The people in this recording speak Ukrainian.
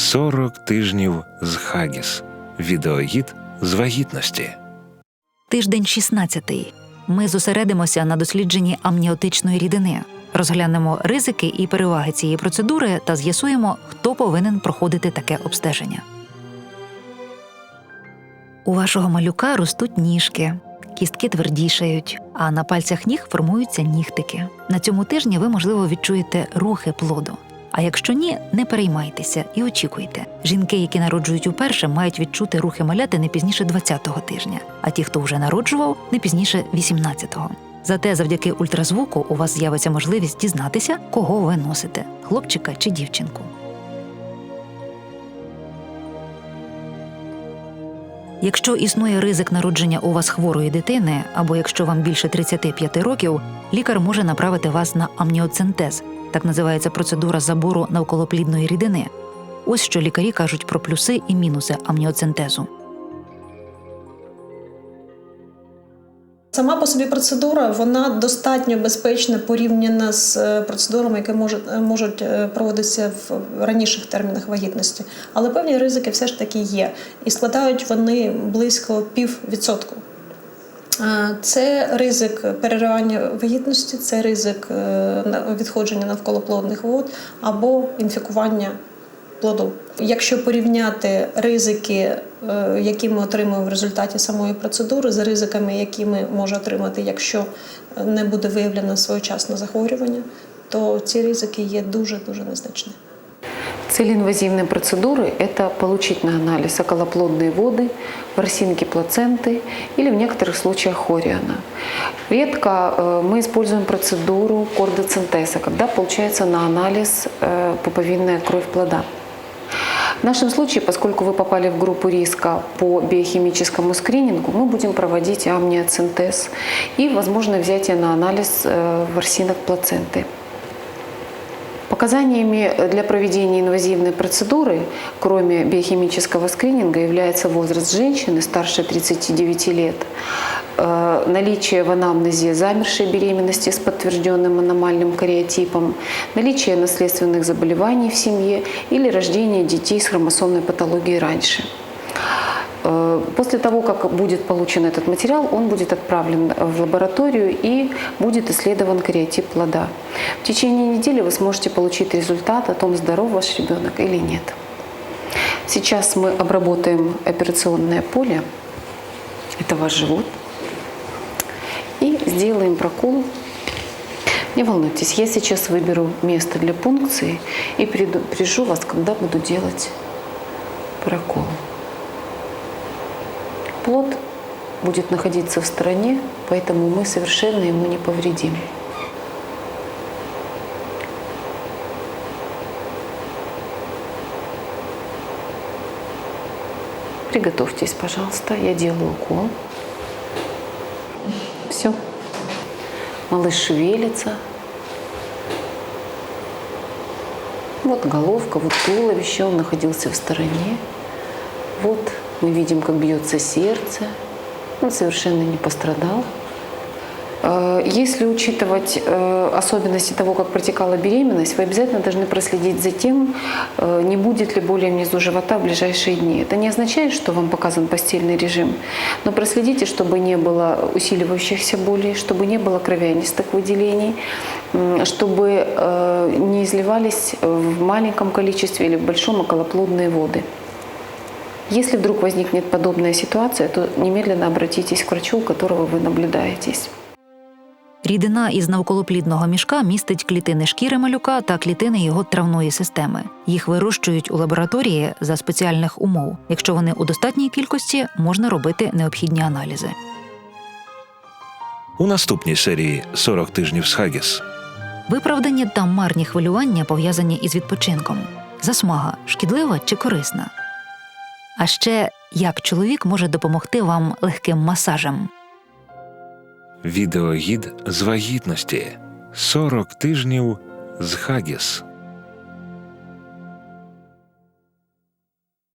40 тижнів з Хагіс. Відеогід з вагітності. Тиждень 16. Ми зосередимося на дослідженні амніотичної рідини, розглянемо ризики і переваги цієї процедури та з'ясуємо, хто повинен проходити таке обстеження. У вашого малюка ростуть ніжки, кістки твердішають, а на пальцях ніг формуються нігтики. На цьому тижні ви, можливо, відчуєте рухи плоду. А якщо ні, не переймайтеся і очікуйте. Жінки, які народжують уперше, мають відчути рухи маляти не пізніше 20-го тижня, а ті, хто вже народжував, не пізніше 18-го. Зате завдяки ультразвуку у вас з'явиться можливість дізнатися, кого ви носите хлопчика чи дівчинку. Якщо існує ризик народження у вас хворої дитини, або якщо вам більше 35 років, лікар може направити вас на амніоцентез, так називається процедура забору навколоплідної рідини. Ось що лікарі кажуть про плюси і мінуси амніоцентезу. Сама по собі процедура вона достатньо безпечна порівняно з е, процедурами, які можуть, е, можуть е, проводитися в раніших термінах вагітності. Але певні ризики все ж таки є. І складають вони близько піввідсотку. Е, Це ризик переривання вагітності, це ризик відходження навколоплодних вод або інфікування плоду. Якщо порівняти ризики, які ми отримуємо в результаті самої процедури, з ризиками, які ми можемо отримати, якщо не буде виявлено своєчасно захворювання, то ці ризики є дуже дуже незначні. Цель инвазивной процедуры – это получить на анализ околоплодные воды, ворсинки плаценты или в некоторых случаях хориана. Редко э, мы используем процедуру кордоцентеза, когда получается на анализ э, пуповинная кровь плода. В нашем случае, поскольку вы попали в группу риска по биохимическому скринингу, мы будем проводить амниоцентез и, возможно, взятие на анализ э, ворсинок плаценты. Показаниями для проведения инвазивной процедуры, кроме биохимического скрининга, является возраст женщины старше 39 лет, э, наличие в анамнезе замершей беременности с подтвержденным аномальным кариотипом, наличие наследственных заболеваний в семье или рождение детей с хромосомной патологией раньше. Э, После того, как будет получен этот материал, он будет отправлен в лабораторию и будет исследован кариотип плода. В течение недели вы сможете получить результат о том, здоров ваш ребенок или нет. Сейчас мы обработаем операционное поле, это ваш живот, и сделаем прокол. Не волнуйтесь, я сейчас выберу место для пункции и приду- прижу вас, когда буду делать прокол. Плод будет находиться в стороне, поэтому мы совершенно ему не повредим. Приготовьтесь, пожалуйста. Я делаю укол. Все. Малыш шевелится. Вот головка, вот туловище. Он находился в стороне. Вот мы видим, как бьется сердце. Он совершенно не пострадал. Э, Если учитывать э, особенности того, как протекала беременность, вы обязательно должны проследить за тем, э, не будет ли боли внизу живота в ближайшие дни. Это не означает, что вам показан постельный режим, но проследите, чтобы не было усиливающихся болей, чтобы не было кровянистых выделений, м, чтобы э, не изливались в маленьком количестве или в большом околоплодные воды. Если вдруг возникнет подобная ситуация, то немедленно обратитесь к врачу, у которого вы наблюдаетесь. Рідина із навколоплідного мішка містить клітини шкіри малюка та клітини його травної системи. Їх вирощують у лабораторії за спеціальних умов. Якщо вони у достатній кількості, можна робити необхідні аналізи. У наступній серії 40 тижнів з Хагіс. Виправдані та марні хвилювання пов'язані із відпочинком. Засмага шкідлива чи корисна. А ще як чоловік може допомогти вам легким масажем. Відеогід з вагітності. 40 тижнів з Хагіс.